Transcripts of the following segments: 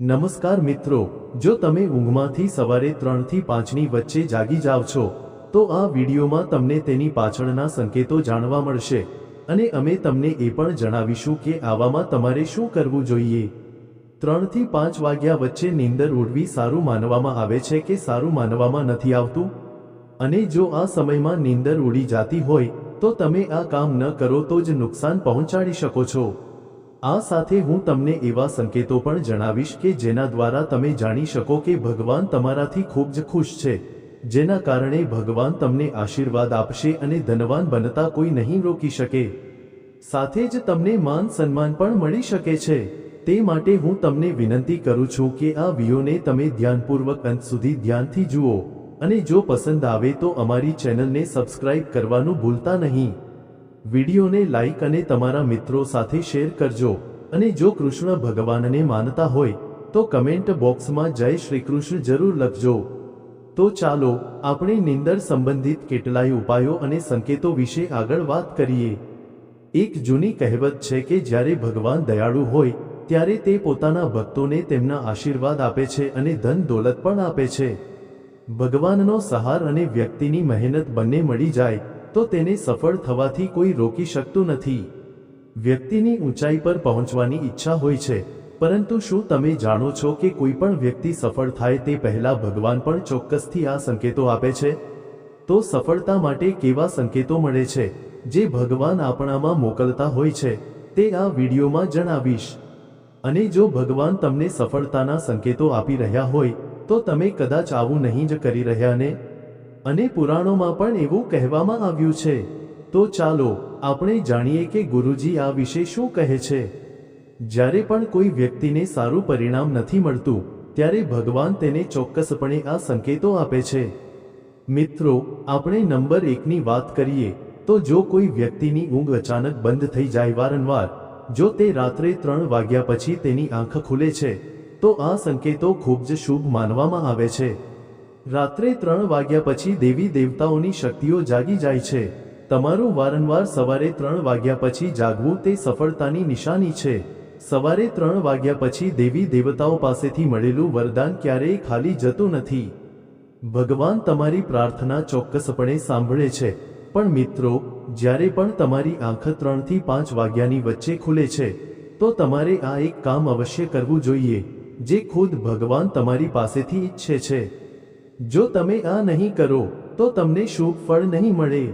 નમસ્કાર મિત્રો, જો તમે ઊંઘમાંથી સવારે ત્રણથી પાંચની વચ્ચે જાગી જાવ છો, તો આ વિડીયોમાં તમને તેની પાછળના સંકેતો જાણવા મળશે. અને અમે તમને એ પણ જણાવીશું કે આવામાં તમારે શું કરવું જોઈએ. ત્રણથી પાંચ વાગ્યા વચ્ચે નીંદર ઉડવી સારું માનવામાં આવે છે કે સારું માનવામાં નથી આવતું? અને જો આ સમયમાં નીંદર ઉડી જાતી હોય, તો તમે આ કામ ન કરો તો જ નુકસાન પહોંચાડી શકો છો. આ સાથે હું તમને એવા સંકેતો પણ જણાવીશ કે જેના દ્વારા તમે જાણી શકો કે ભગવાન તમારાથી ખૂબ જ ખુશ છે, જેના કારણે ભગવાન તમને આશીર્વાદ આપશે અને ધનવાન બનતા કોઈ નહીં રોકી શકે. સાથે જ તમને માન સન્માન પણ મળી શકે છે. તે માટે હું તમને વિનંતી કરું છું કે આ વિયોને તમે ધ્યાનપૂર્વક અંત સુધી ધ્યાનથી જુઓ અને જો પસંદ આવે તો અમારી ચેનલને સબસ્ક્રાઇબ કરવાનું ભૂલતા નહીં. વિડીયોને લાઇક અને તમારા મિત્રો સાથે શેર કરજો અને જો કૃષ્ણ ભગવાનને માનતા હોય, તો કમેન્ટ બોક્સમાં જય શ્રી કૃષ્ણ જરૂર લખજો. તો ચાલો, આપણે નિંદર સંબંધિત કેટલાય ઉપાયો અને સંકેતો વિશે આગળ વાત કરીએ. એક જૂની કહેવત છે કે જ્યારે ભગવાન દયાળુ હોય, ત્યારે તે પોતાના ભક્તોને તેમના આશીર્વાદ આપે છે અને ધન દોલત પણ આપે છે. ભગવાનનો સહાર અને વ્યક્તિની મહેનત બંને મળી જાય તો તેને સફળ થવાથી કોઈ રોકી શકતું નથી. વ્યક્તિની ઊંચાઈ પર પહોંચવાની ઈચ્છા હોય છે, પરંતુ શું તમે જાણો છો કે કોઈ પણ વ્યક્તિ સફળ થાય તે પહેલા ભગવાન પણ ચોક્કસથી આ સંકેતો આપે છે? તો સફળતા માટે કેવા સંકેતો મળે છે, જે ભગવાન આપણામાં મોકલતા હોય છે, તે આ વિડીયોમાં જણાવીશ. અને જો ભગવાન તમને સફળતાના સંકેતો આપી રહ્યા હોય, તો તમે કદાચ આવું નહીં જ કરી રહ્યા ને? અને પુરાણોમાં પણ એવું કહેવામાં આવ્યું છે. તો ચાલો, આપણે જાણીએ કે ગુરુજી આ વિશે શું કહે છે. જ્યારે પણ કોઈ વ્યક્તિને સારું પરિણામ નથી મળતું, ત્યારે ભગવાન તેને ચોક્કસપણે આ સંકેતો આપે છે. મિત્રો, આપણે નંબર એકની વાત કરીએ, તો જો કોઈ વ્યક્તિની ઊંઘ અચાનક બંધ થઈ જાય વારંવાર, જો તે રાત્રે ત્રણ વાગ્યા પછી તેની આંખ ખુલે છે, તો આ સંકેતો ખૂબ જ શુભ માનવામાં આવે છે. રાત્રે ત્રણ વાગ્યા પછી દેવી દેવતાઓની શક્તિઓ જાગી જાય છે. તમારું વારંવાર સવારે ત્રણ વાગ્યા પછી જાગવું તે સફળતાની નિશાની છે. સવારે ત્રણ વાગ્યા પછી દેવી દેવતાઓ પાસેથી મળેલું વરદાન ક્યારેય ખાલી જતું નથી. ભગવાન તમારી પ્રાર્થના ચોક્કસપણે સાંભળે છે. પણ મિત્રો, જ્યારે પણ તમારી આંખ ત્રણથી પાંચ વાગ્યાની વચ્ચે ખુલે છે, તો તમારે આ એક કામ અવશ્ય કરવું જોઈએ, જે ખુદ ભગવાન તમારી પાસેથી ઈચ્છે છે. જો તમે આ નહીં કરો, તો તમને શુભ ફળ નહીં મળે.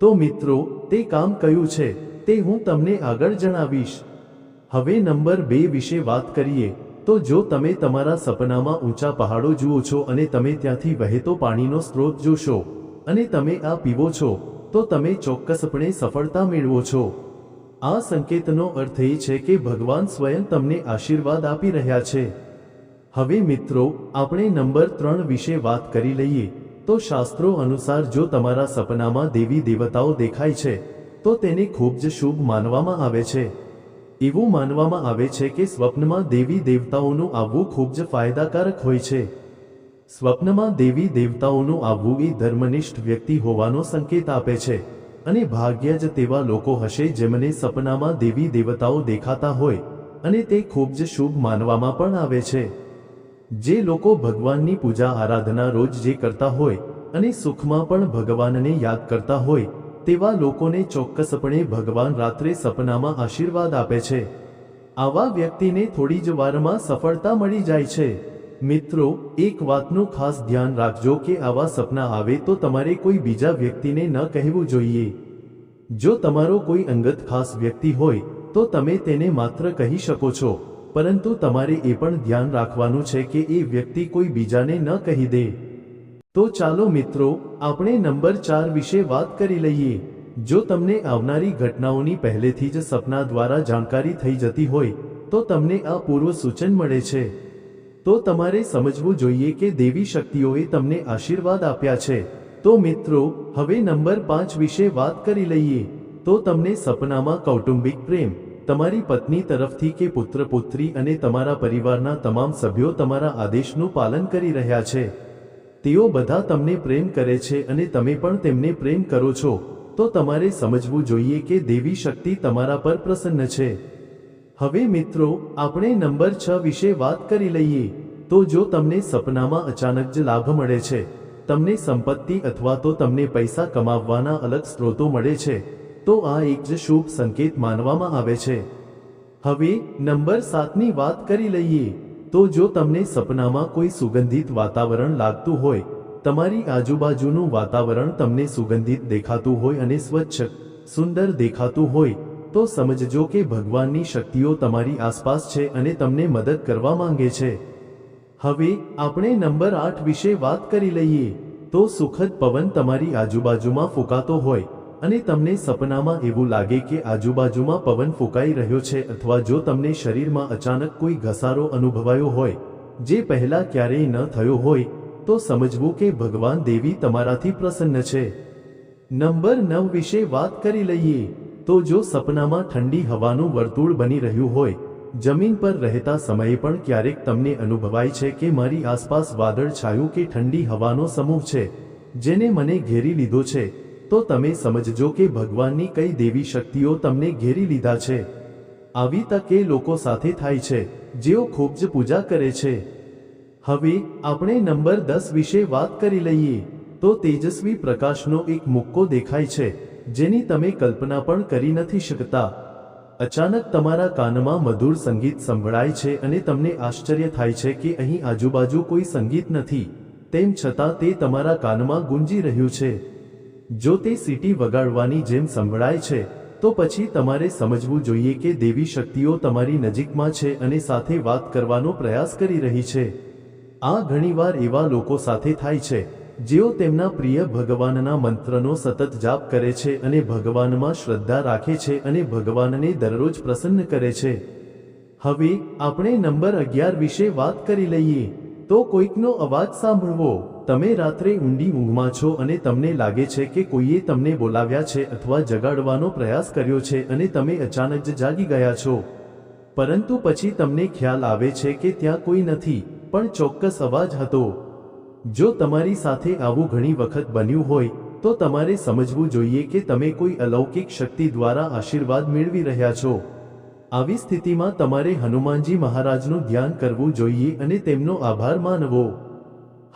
તો મિત્રો, તે કામ કયું છે, તે હું તમને આગળ જણાવીશ. હવે નંબર બે વિશે વાત કરીએ. તો જો તમે તમારા સપનામાં ઊંચા પહાડો જુઓ છો અને તમે ત્યાંથી વહેતો પાણીનો સ્ત્રોત જોશો, અને તમે આ પીવો છો, તો તમે ચોક્કસપણે સફળતા મેળવો છો. આ સંકેતનો અર્થ એ છે કે ભગવાન સ્વયં તમને આશીર્વાદ આપી રહ્યા છે. હવે મિત્રો, આપણે નંબર ત્રણ વિશે વાત કરી લઈએ. તો શાસ્ત્રો અનુસાર જો તમારા સપનામાં દેવી દેવતાઓ દેખાય છે, તો તેને ખૂબ જ શુભ માનવામાં આવે છે. એવું માનવામાં આવે છે કે સ્વપ્નમાં દેવી દેવતાઓનું આવવું ખૂબ જ ફાયદાકારક હોય છે. સ્વપ્નમાં દેવી દેવતાઓનું આવવું એ ધર્મનિષ્ઠ વ્યક્તિ હોવાનો સંકેત આપે છે, અને ભાગ્ય જ તેવા લોકો હશે જેમને સપનામાં દેવી દેવતાઓ દેખાતા હોય, અને તે ખૂબ જ શુભ માનવામાં પણ આવે છે. જે લોકો ભગવાનની પૂજા આરાધના રોજ જે કરતા હોય અને સુખમાં પણ ભગવાનને યાદ કરતા હોય, તેવા લોકોને ચોક્કસપણે ભગવાન રાત્રે સપનામાં આશીર્વાદ આપે છે. આવા વ્યક્તિને થોડી જ વારમાં સફળતા મળી જાય છે. મિત્રો, એક વાતનું ખાસ ધ્યાન રાખજો કે આવા સપના આવે તો તમારે કોઈ બીજા વ્યક્તિને ન કહેવું જોઈએ. જો તમારો કોઈ અંગત ખાસ વ્યક્તિ હોય, તો તમે તેને માત્ર કહી શકો છો. પરંતુ તમારે એ પણ ધ્યાન રાખવાનું છે કે એ વ્યક્તિ કોઈ બીજાને ન કહી દે. તો ચાલો મિત્રો, આપણે નંબર ચાર વિશે વાત કરી લઈએ. જો તમને આવનારી ઘટનાઓની પહેલેથી જ સપના દ્વારા જાણકારી થઈ જતી હોય, તો તમને આ પૂર્વ સૂચન મળે છે. તો તમારે સમજવું જોઈએ કે દેવી શક્તિઓએ તમને આશીર્વાદ આપ્યા છે. તો મિત્રો, હવે નંબર પાંચ વિશે વાત કરી લઈએ. તો તમને સપનામાં કૌટુંબિક પ્રેમ તમારી પત્ની તરફથી કે પુત્ર, પુત્રી અને તમારા પરિવારના તમામ સભ્યો તમારા આદેશનું પાલન કરી રહ્યા છે. તેઓ બધા તમને પ્રેમ કરે છે અને તમે પણ તેમને પ્રેમ કરો છો. તો તમારે સમજવું જોઈએ કે દેવી શક્તિ તમારા પર પ્રસન્ન છે. હવે મિત્રો, આપણે નંબર છ વિશે વાત કરી લઈએ. તો જો તમને સપનામાં અચાનક જ લાભ મળે છે, તમને સંપત્તિ અથવા તો તમને પૈસા કમાવવાના અલગ સ્ત્રોતો મળે છે તો આ એક જ શુભ સંકેત માનવામાં આવે છે. હવે, નંબર સાતની વાત કરી લઈએ. તો જો તમને સપનામાં કોઈ સુગંધિત વાતાવરણ લાગતું હોય, તમારી આજુબાજુનું વાતાવરણ તમને સુગંધિત દેખાતું હોય અને સ્વચ્છ, સુંદર દેખાતું હોય, તો સમજજો કે ભગવાનની શક્તિઓ તમારી આસપાસ છે અને તમને મદદ કરવા માંગે છે. હવે, આપણે નંબર આઠ વિશે વાત કરી લઈએ. તો સુખદ પવન તમારી આજુબાજુમાં ફૂંકાતો હોય અને તમને સપનામાં એવું લાગે કે આજુબાજુમાં પવન ફૂંકાઈ રહ્યો છે અથવા જો તમને શરીરમાં અચાનક કોઈ ઘસારો અનુભવાયો હોય, જે પહેલા ક્યારેય ન થયો હોય, તો સમજવું કે ભગવાન દેવી તમારાથી પ્રસન્ન છે. નંબર નવ વિશે વાત કરી લઈએ, તો જો સપનામાં ઠંડી હવાનું વર્તુળ બની રહ્યું હોય, જમીન પર રહેતા સમયે પણ ક્યારેક તમને અનુભવાય છે કે મારી આસપાસ વાદળ છાયું કે ઠંડી હવાનો સમૂહ છે, જેને મને ઘેરી લીધો છે. તો તમે સમજજો કે ભગવાનની કઈ દેવી શક્તિઓ તમને ઘેરી લીધા છે. આવી તકે લોકો સાથે થાય છે, જેઓ ખૂબ જ પૂજા કરે છે. હવે, આપણે નંબર દસ વિશે વાત કરી લઈએ. તો તેજસ્વી પ્રકાશનો એક મુક્કો દેખાય છે, જેની તમે કલ્પના પણ કરી નથી શકતા. અચાનક તમારા કાનમાં મધુર સંગીત સંભળાય છે અને તમને આશ્ચર્ય થાય છે કે અહીં આજુબાજુ કોઈ સંગીત નથી. તેમ છતાં તે તમારા કાનમાં ગુંજી રહ્યું છે. જો તે સીટી વગાડવાની જેમ સંભળાય છે, તો પછી તમારે સમજવું જોઈએ કે દેવી શક્તિઓ તમારી નજીકમાં છે અને સાથે વાત કરવાનો પ્રયાસ કરી રહી છે. આ ઘણીવાર એવા લોકો સાથે થાય છે, જેઓ તેમના પ્રિય ભગવાનના મંત્રનો સતત જાપ કરે છે અને ભગવાનમાં શ્રદ્ધા રાખે છે અને ભગવાનને દરરોજ પ્રસન્ન કરે છે. હવે, આપણે નંબર અગિયાર વિશે વાત કરી લઈએ, તો કોઈકનો અવાજ સાંભળવો. તમે રાત્રે ઊંડી ઊંઘમાં છો અને તમને લાગે છે કે કોઈએ તમને બોલાવ્યા છે અથવા જગાડવાનો પ્રયાસ કર્યો છે અને તમે અચાનક જ જાગી ગયા છો. પરંતુ પછી તમને ખ્યાલ આવે છે કે ત્યાં કોઈ નથી, પણ ચોક્કસ અવાજ હતો. જો તમારી સાથે આવું ઘણી વખત બન્યું હોય, તો તમારે સમજવું જોઈએ કે તમે કોઈ અલૌકિક શક્તિ દ્વારા આશીર્વાદ મેળવી રહ્યા છો. આવી સ્થિતિમાં તમારે હનુમાનજી મહારાજનું ધ્યાન કરવું જોઈએ અને તેમનો આભાર માનવો.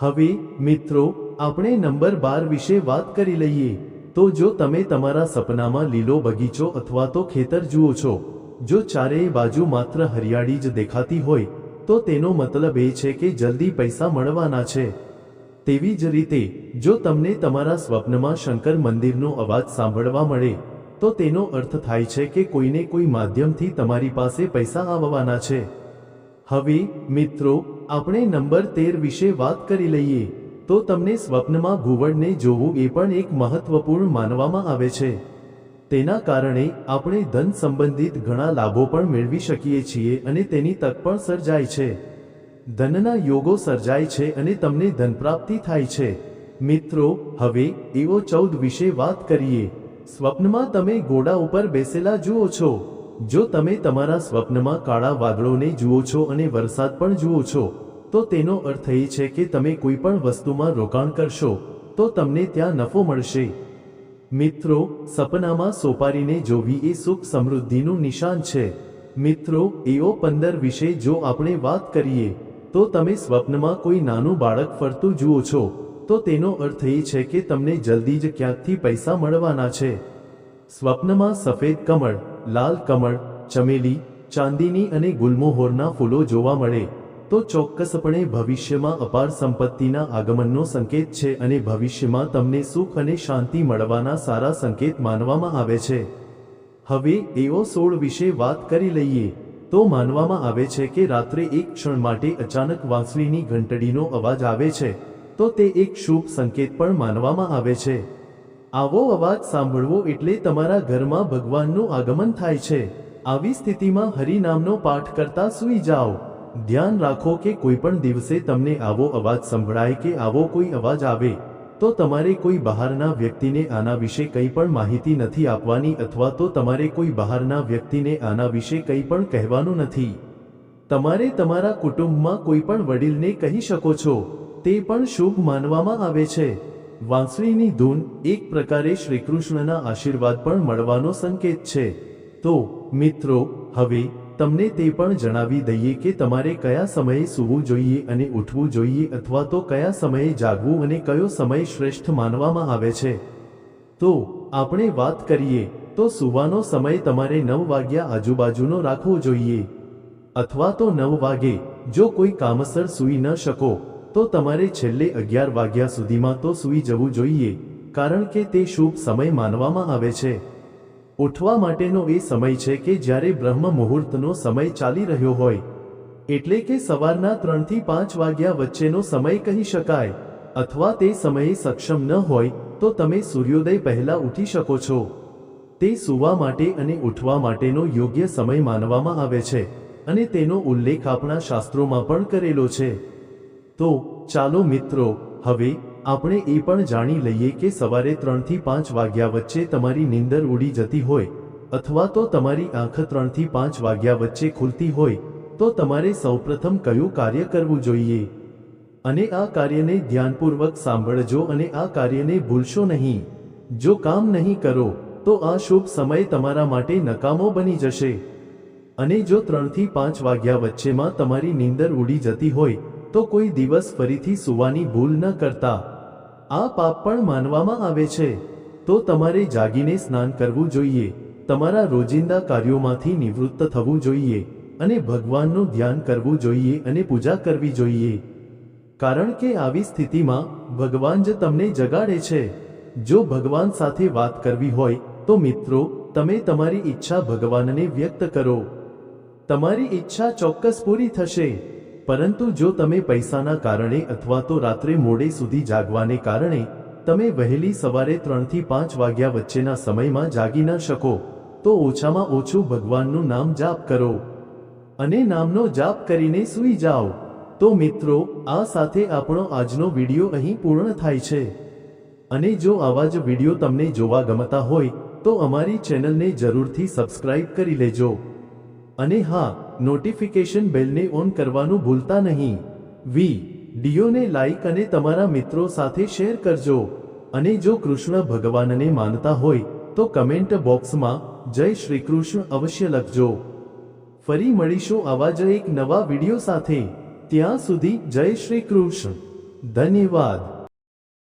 હવે, મિત્રો, આપણે નંબર બાર વિશે વાત કરી લઈએ. તો જો તમે તમારા સપનામાં લીલો બગીચો અથવા તો ખેતર જુઓ છો, જો ચારેય બાજુ માત્ર હરિયાળી જ દેખાતી હોય, તો તેનો મતલબ એ છે કે જલ્દી પૈસા મળવાના છે. તેવી જ રીતે, જો તમને તમારા સ્વપ્નમાં શંકર મંદિરનો અવાજ સાંભળવા મળે, તો તેનો અર્થ થાય છે કે કોઈને કોઈ માધ્યમથી તમારી પાસે પૈસા આવવાના છે. હવે, મિત્રો આપણે નંબર તેર વિશે વાત કરી લઈએ, તો તમને સ્વપ્નમાં ઘુવડને જોવું એ પણ એક મહત્વપૂર્ણ માનવામાં આવે છે. તેના કારણે આપણે ધન સંબંધિત ઘણા લાભો પણ મેળવી શકીએ છીએ અને તેની તક પણ સર્જાય છે. ધનના યોગો સર્જાય છે અને તમને ધનપ્રાપ્તિ થાય છે. મિત્રો, હવે એવો ચૌદ વિશે વાત કરીએ. સ્વપ્નમાં તમે ઘોડા ઉપર બેસેલા જુઓ છો. જો તમે તમારા સ્વપ્નમાં કાળા વાદળોને જુઓ છો અને વરસાદ પણ જુઓ છો, તો તેનો અર્થ એ છે કે તમે કોઈ પણ વસ્તુમાં રોકાણ કરશો, તો તમને ત્યાં નફો મળશે. મિત્રો, સપનામાં સોપારીને જોવી એ સુખ સમૃદ્ધિનું નિશાન છે. મિત્રો, એઓ પંદર વિશે જો આપણે વાત કરીએ, તો તમે સ્વપ્નમાં કોઈ નાનું બાળક ફરતું જુઓ છો, તો તેનો અર્થ એ છે કે તમને જલ્દી જ ક્યાંકથી પૈસા મળવાના છે. સ્વપ્નમાં સફેદ કમળ, લાલ કમળ, ચમેલી, ચાંદીની અને ગુલમોહોરના ફૂલો જોવા મળે, તો ચોક્કસપણે ભવિષ્યમાં અપાર સંપત્તિના આગમનનો સંકેત છે અને ભવિષ્યમાં તમને સુખ અને શાંતિ મળવાના સારા સંકેત માનવામાં આવે છે. હવે એવો સોળ વિશે વાત કરી લઈએ, તો માનવામાં આવે છે કે રાત્રે એક ક્ષણ માટે અચાનક વાંસળીની ઘંટડીનો અવાજ આવે છે, તો તે એક શુભ સંકેત પણ માનવામાં આવે છે. આવો અવાજ સાંભળવો એટલે તમારા ઘરમાં ભગવાનનું આગમન થાય છે. આવી સ્થિતિમાં હરિનામનો પાઠ કરતા સૂઈ જાઓ. ધ્યાન રાખો કે કોઈ પણ દિવસે તમને આવો અવાજ સંભળાય કે આવો કોઈ અવાજ આવે, તો તમારે કોઈ બહારના વ્યક્તિને આના વિશે કંઈ પણ માહિતી નથી આપવાની અથવા તો તમારે કોઈ બહારના વ્યક્તિને આના વિશે કંઈ પણ કહેવાનું નથી. તમારે તમારા કુટુંબમાં કોઈ પણ વડીલને કહી શકો છો. તે પણ શુભ માનવામાં આવે છે. વાંસળીની ધૂન એક પ્રકારે શ્રીકૃષ્ણના આશીર્વાદ પણ મળવાનો સંકેત છે. તો, મિત્રો, હવે તમને તે પણ જણાવી દઈએ કે તમારે કયા સમયે સૂવું જોઈએ અને ઉઠવું જોઈએ અથવા તો કયા સમયે જાગવું અને કયો સમય શ્રેષ્ઠ માનવામાં આવે છે. તો, આપણે વાત કરીએ, તો સૂવાનો સમય તમારે નવ વાગ્યા આજુબાજુનો રાખવો જોઈએ. અથવા તો નવ વાગે, જો કોઈ કામસર સૂઈ ન શકો. તો તમારે છેલ્લે અગિયાર વાગ્યા સુધીમાં તો સૂઈ જવું જોઈએ, કારણ કે તે શુભ સમય માનવામાં આવે છે. ઉઠવા માટેનો એ સમય છે કે જ્યારે બ્રહ્મ મુહૂર્તનો સમય ચાલી રહ્યો હોય. એટલે કે સવારના ત્રણથી પાંચ વાગ્યા વચ્ચેનો સમય કહી શકાય, અથવા તે સમયે સક્ષમ ન હોય, તો તમે સૂર્યોદય પહેલા ઉઠી શકો છો. તે સૂવા માટે અને ઉઠવા માટેનો યોગ્ય સમય માનવામાં આવે છે, અને તેનો ઉલ્લેખ આપણા શાસ્ત્રોમાં પણ કરેલો છે. તો, ચાલો મિત્રો, હવે આપણે એ પણ જાણી લઈએ કે સવારે ત્રણથી પાંચ વાગ્યા વચ્ચે તમારી નીંદર ઉડી જતી હોય, અથવા તો તમારી આંખ ત્રણથી પાંચ વાગ્યા વચ્ચે ખુલતી હોય, તો તમારે સૌપ્રથમ કયું કાર્ય કરવું જોઈએ? અને આ કાર્યને ધ્યાનપૂર્વક સાંભળજો અને આ કાર્યને ભૂલશો નહીં. જો કામ નહીં કરો, તો આ શુભ સમય તમારા માટે નકામો બની જશે. અને જો ત્રણથી પાંચ વાગ્યા વચ્ચેમાં તમારી નીંદર ઉડી જતી હોય તો કોઈ દિવસ ફરીથી સૂવાની ભૂલ ન કરતા. આ પાપ પણ માનવામાં આવે છે. તો તમારે જાગીને સ્નાન કરવું જોઈએ. તમારા રોજિંદા કાર્યોમાંથી નિવૃત્ત થવું જોઈએ અને ભગવાનનું ધ્યાન કરવું જોઈએ અને પૂજા કરવી જોઈએ. કારણ કે આવી સ્થિતિમાં ભગવાન જ તમને જગાડે છે. જો ભગવાન સાથે વાત કરવી હોય, તો મિત્રો, તમે તમારી ઈચ્છા ભગવાનને વ્યક્ત કરો. તમારી ઈચ્છા ચોક્કસ પૂરી થશે. પરંતુ જો તમે પૈસાના કારણે અથવા તો રાત્રે મોડે સુધી જાગવાને કારણે તમે વહેલી સવારે ત્રણથી પાંચ વાગ્યા વચ્ચેના સમયમાં જાગી ન શકો, તો ઓછામાં ઓછું ભગવાનનું નામ જાપ કરો. અને નામનો જાપ કરીને સૂઈ જાઓ. તો મિત્રો, આ સાથે આપણો આજનો વીડિયો અહીં પૂર્ણ થાય છે. અને જો આવા જ વીડિયો તમને જોવા ગમતા હોય, તો અમારી ચેનલને જરૂરથી સબસ્ક્રાઇબ કરી લેજો. અને હા નોટિફિકેશન બેલને ઓન કરવાનું ભૂલતા નહીં. વી ડીઓને લાઈક અને તમારા મિત્રો સાથે શેર કરજો. અને જો કૃષ્ણ ભગવાનને માનતા હોય, તો કમેન્ટ બોક્સમાં જય શ્રી કૃષ્ણ અવશ્ય લખજો. ફરી મળીશું આવા જ એક નવા વીડિયો સાથે. ત્યાં સુધી જય શ્રી કૃષ્ણ. ધન્યવાદ.